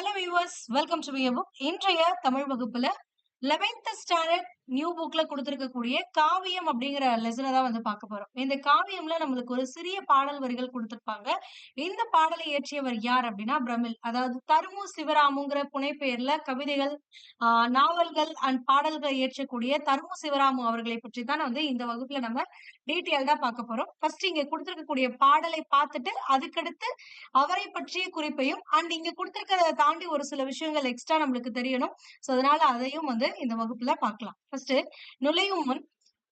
Hello viewers welcome to book இன்றைய தமிழ் வகுப்புல eleventh standard new புக்ல கொடுத்திருக்கக்கூடிய காவியம் அப்படிங்கிற லெசனை தான் வந்து பார்க்க போறோம். இந்த காவியம்ல நம்மளுக்கு ஒரு சிறிய பாடல் வரிகள் கொடுத்திருப்பாங்க. இந்த பாடலை இயற்றியவர் யார் அப்படின்னா பிரமிழ் அதாவது தருமு சிவராமுங்கிற புனைப்பெயர்ல கவிதைகள் ஆஹ் நாவல்கள் அண்ட் பாடல்கள் இயற்றக்கூடிய தருமு சிவராமு அவர்களை பற்றி தான் வந்து இந்த வகுப்புல நம்ம டீட்டெயில்டா பார்க்க போறோம். ஃபர்ஸ்ட் இங்க கொடுத்திருக்கக்கூடிய பாடலை பார்த்துட்டு அதுக்கடுத்து அவரை பற்றிய குறிப்பையும் அண்ட் இங்க கொடுத்திருக்கிறத தாண்டி ஒரு சில விஷயங்கள் எக்ஸ்ட்ரா நம்மளுக்கு தெரியணும். சோ அதனால அதையும் வந்து இந்த வகுப்புல பார்க்கலாம். ஃபர்ஸ்ட் நுழையும் முன்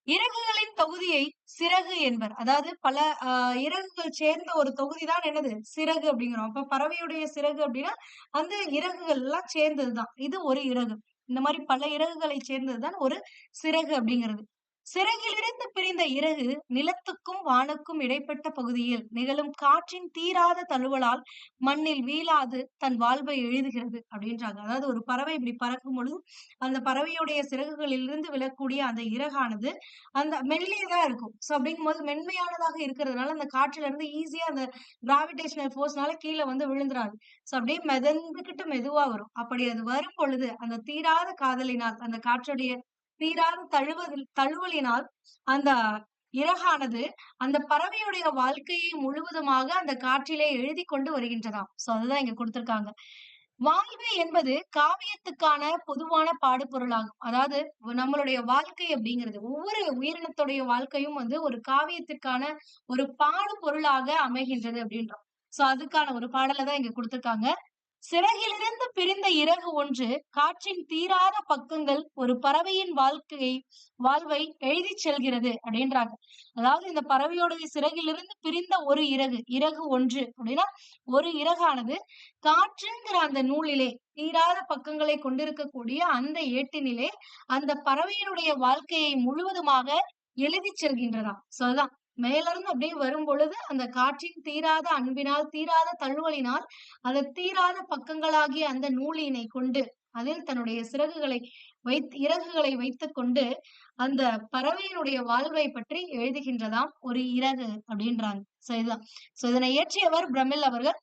இறகுகளின் தொகுதியை சிறகு என்பர். அதாவது பல ஆஹ் இறகுகள் சேர்ந்த ஒரு தொகுதி தான் என்னது? சிறகு அப்படிங்கிறோம். அப்ப பறவையுடைய சிறகு அப்படின்னா அந்த இறகுகள் எல்லாம் சேர்ந்ததுதான். இது ஒரு இறகு இந்த மாதிரி பல இறகுகளை சேர்ந்ததுதான் ஒரு சிறகு அப்படிங்கிறது. சிறகிலிருந்து பிரிந்த இறகு நிலத்துக்கும் வானுக்கும் இடைப்பட்ட பகுதியில் நிகழும் காற்றின் தீராத தழுவலால் மண்ணில் வீழாது தன் வாழ்வை எழுதுகிறது அப்படின்றாங்க. அதாவது ஒரு பறவை இப்படி பறக்கும் பொழுது அந்த பறவையுடைய சிறகுகளிலிருந்து விழக்கூடிய அந்த இறகானது அந்த மெல்லியதா இருக்கும். ஸோ அப்படிங்கும்போது மென்மையானதாக இருக்கிறதுனால அந்த காற்றுல இருந்து ஈஸியா அந்த கிராவிடேஷனல் ஃபோர்ஸ்னால கீழே வந்து விழுந்துராது ஸோ அப்படியே மெதந்துகிட்டு மெதுவா வரும். அப்படி அது வரும் பொழுது அந்த தீராத காதலினால் அந்த காற்றுடைய தீராத தழுவதில் தழுவலினால் அந்த இறகானது அந்த பறவையுடைய வாழ்க்கையை முழுவதுமாக அந்த காற்றிலே எழுதி கொண்டு வருகின்றதாம். சோ அதுதான் இங்க கொடுத்திருக்காங்க. வாழ்வு என்பது காவியத்துக்கான பொதுவான பாடுபொருளாகும். அதாவது நம்மளுடைய வாழ்க்கை அப்படிங்கிறது ஒவ்வொரு உயிரினத்துடைய வாழ்க்கையும் வந்து ஒரு காவியத்திற்கான ஒரு பாடு பொருளாக அமைகின்றது அப்படின்றோம். சோ அதுக்கான ஒரு பாடலை தான் இங்க கொடுத்திருக்காங்க. சிறகிலிருந்து பிரிந்த இறகு ஒன்று காற்றின் தீராத பக்கங்கள் ஒரு பறவையின் வாழ்க்கையை வாழ்வை எழுதி செல்கிறது அப்படின்றாங்க. அதாவது இந்த பறவையோட சிறகிலிருந்து பிரிந்த ஒரு இறகு இறகு ஒன்று அப்படின்னா ஒரு இறகானது காற்றுங்கிற அந்த நூலிலே தீராத பக்கங்களை கொண்டிருக்கக்கூடிய அந்த ஏட்டினிலே அந்த பறவையினுடைய வாழ்க்கையை முழுவதுமாக எழுதி செல்கின்றதாம். சோ மேலிருந்து அப்படியே வரும் பொழுது அந்த காற்றின் தீராத அன்பினால் தீராத தழுவலினால் அந்த தீராத பக்கங்களாகிய அந்த நூலினை கொண்டு அதில் தன்னுடைய சிறகுகளை வைத்து இறகுகளை வைத்துக் கொண்டு அந்த பறவையினுடைய வாழ்வை பற்றி எழுதுகின்றதாம் ஒரு இறகு அப்படின்றாங்க. சோ இதுதான். சோ இதனை இயற்றியவர் பிரமில் அவர்கள்.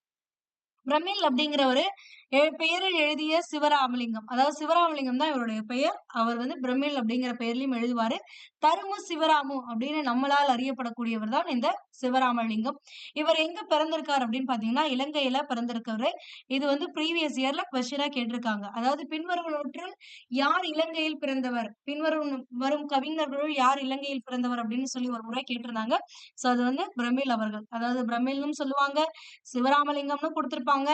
பிரம்மில் அப்படிங்கிற ஒரு பெயரில் எழுதிய சிவராமலிங்கம். அதாவது சிவராமலிங்கம் தான் இவருடைய பெயர். அவர் வந்து பிரமிழ் அப்படிங்கிற பெயர்லயும் எழுதுவாரு. தருமு சிவராமு அப்படின்னு நம்மளால் அறியப்படக்கூடியவர் தான் இந்த சிவராமலிங்கம். இவர் எங்க பிறந்திருக்கார் அப்படின்னு பாத்தீங்கன்னா இலங்கையில பிறந்திருக்கவரு. இது வந்து ப்ரீவியஸ் இயர்ல கொஸ்டினா கேட்டிருக்காங்க. அதாவது பின்வருவனவற்றில் யார் இலங்கையில் பிறந்தவர்? பின்வரும் வரும் கவிஞர்களுள் யார் இலங்கையில் பிறந்தவர் அப்படின்னு சொல்லி ஒரு முறை கேட்டிருந்தாங்க. சோ அது வந்து பிரமிழ் அவர்கள். அதாவது பிரமிழ்னு சொல்லுவாங்க சிவராமலிங்கம்னு கொடுத்திருப்பாங்க.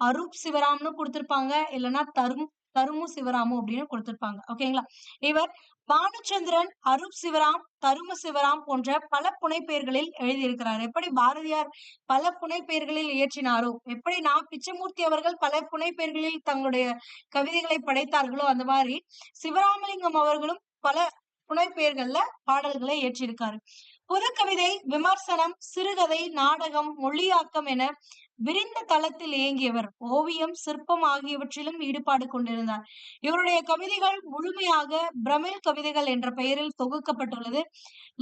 அரூப் சிவராம்னு கொடுத்திருப்பாங்க. இல்லைன்னா தரும் தருமு சிவராமு அப்படின்னு கொடுத்திருப்பாங்க. ஓகேங்களா இவர் பானுச்சந்திரன் அருப் சிவராம் தரும சிவராம் போன்ற பல புனைப்பெயர்களில் எழுதியிருக்கிறார். எப்படி பாரதியார் பல புனைப்பெயர்களில் இயற்றினாரோ எப்படி நான் பிச்சமூர்த்தி அவர்கள் பல புனைப்பெயர்களில் தங்களுடைய கவிதைகளை படைத்தார்களோ அந்த மாதிரி சிவராமலிங்கம் அவர்களும் பல புனைப்பெயர்கள்ல பாடல்களை ஏற்றிருக்காரு புது கவிதை விமர்சனம் சிறுகதை நாடகம் மொழியாக்கம் என விரிந்த களத்தில் இயங்கியவர் ஓவியம் சிற்பம் ஆகியவற்றிலும் ஈடுபாடு கொண்டிருந்தார். இவருடைய கவிதைகள் முழுமையாக பிரமிழ் கவிதைகள் என்ற பெயரில் தொகுக்கப்பட்டுள்ளது.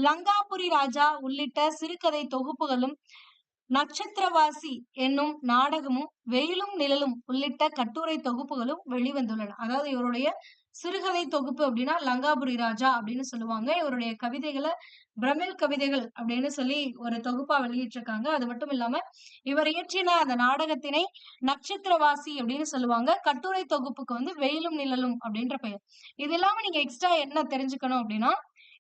லங்காபுரி ராஜா உள்ளிட்ட சிறுகதை தொகுப்புகளும் நட்சத்திரவாசி என்னும் நாடகமும் வெயிலும் நிழலும் உள்ளிட்ட கட்டுரை தொகுப்புகளும் வெளிவந்துள்ளன. அதாவது இவருடைய சிறுகதை தொகுப்பு அப்படின்னா லங்காபுரி ராஜா அப்படின்னு சொல்லுவாங்க. இவருடைய கவிதைகளை பிரமிழ் கவிதைகள் அப்படின்னு சொல்லி ஒரு தொகுப்பா வெளியிட்டிருக்காங்க. அது மட்டும் இல்லாம இவர் இயற்றின அந்த நாடகத்தினை நட்சத்திரவாசி அப்படின்னு சொல்லுவாங்க. கட்டுரை தொகுப்புக்கு வந்து வெயிலும் நிழலும் அப்படின்ற பெயர். இது இல்லாம நீங்க எக்ஸ்ட்ரா என்ன தெரிஞ்சுக்கணும் அப்படின்னா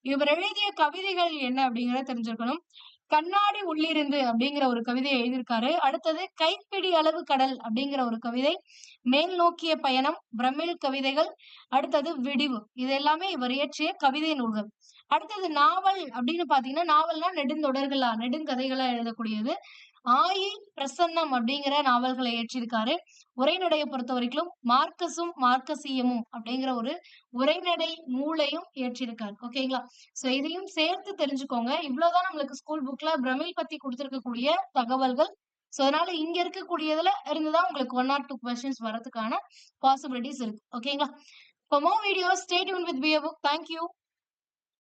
இவர் எழுதிய கவிதைகள் என்ன அப்படிங்கிறத தெரிஞ்சிருக்கணும் கண்ணாடி உள்ளிருந்து அப்படிங்கிற ஒரு கவிதையை எழுதியிருக்காரு. அடுத்தது கைப்பிடி அளவு கடல் அப்படிங்கிற ஒரு கவிதை. மேல் நோக்கிய பயணம் பிரமிழ் கவிதைகள். அடுத்தது விடிவு. இது எல்லாமே இவர் இயற்றிய கவிதை நூல்கள். அடுத்தது நாவல் அப்படின்னு பாத்தீங்கன்னா நாவல்னா நெடுந்தொடர்களா நெடுங்கதைகளா எழுதக்கூடியது. ஆயி பிரசன்னம் அப்படிங்கிற நாவல்களை ஏற்றிருக்காரு. உரைநடையை பொறுத்த வரைக்கும் மார்க்கஸும் மார்க்கசியமும் அப்படிங்கிற ஒரு உரைநடை நூலையும் ஏற்றியிருக்காரு ஓகேங்களா சோ இதையும் சேர்த்து தெரிஞ்சுக்கோங்க. இவ்வளவுதான் நம்மளுக்கு ஸ்கூல் புக்ல பிரமிழ் பத்தி கொடுத்துருக்கக்கூடிய தகவல்கள். சோ அதனால இங்க இருக்கக்கூடியதுல இருந்துதான் உங்களுக்கு ஒன் ஆர் டூ கொஸ்டின்ஸ் வரதுக்கான பாசிபிலிட்டிஸ் இருக்கு. ஓகேங்களா For more videos, stay tuned with Be a Book. Thank you.